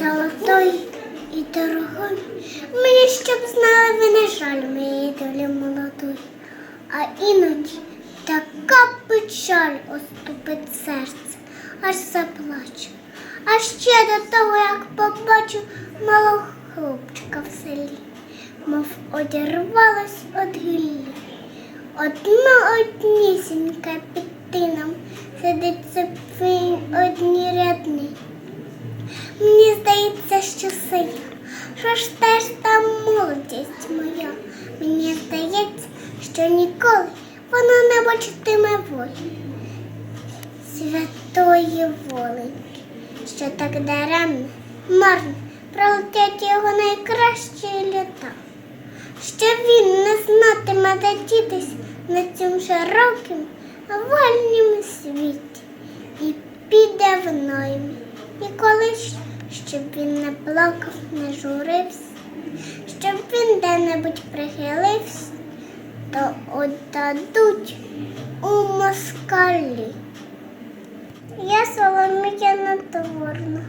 золотой і дорогой. Мені щоб знали, ви не жаль моєї долі молодої. А іноді така печаль оступить серце, аж заплачу. А ще до того, як побачу малого хлопчика в селі, мов одірвалась від гіллі. Одна однісінька під тином сидить цепвий одні рядни. Мені здається, що ж теж та молодість моя? Мені здається, що ніколи вона не бачитиме волі. Святої воленьки, що так даремно, марно пролетять його найкращі літа. Що він не знатиме де дітись на цьому широкім, вольнім світі і піде в ноймі. І колись, щоб він не плакав, не журився, щоб він де-небудь прихилився, то отдадуть у москалі. Я Соломія Натворна.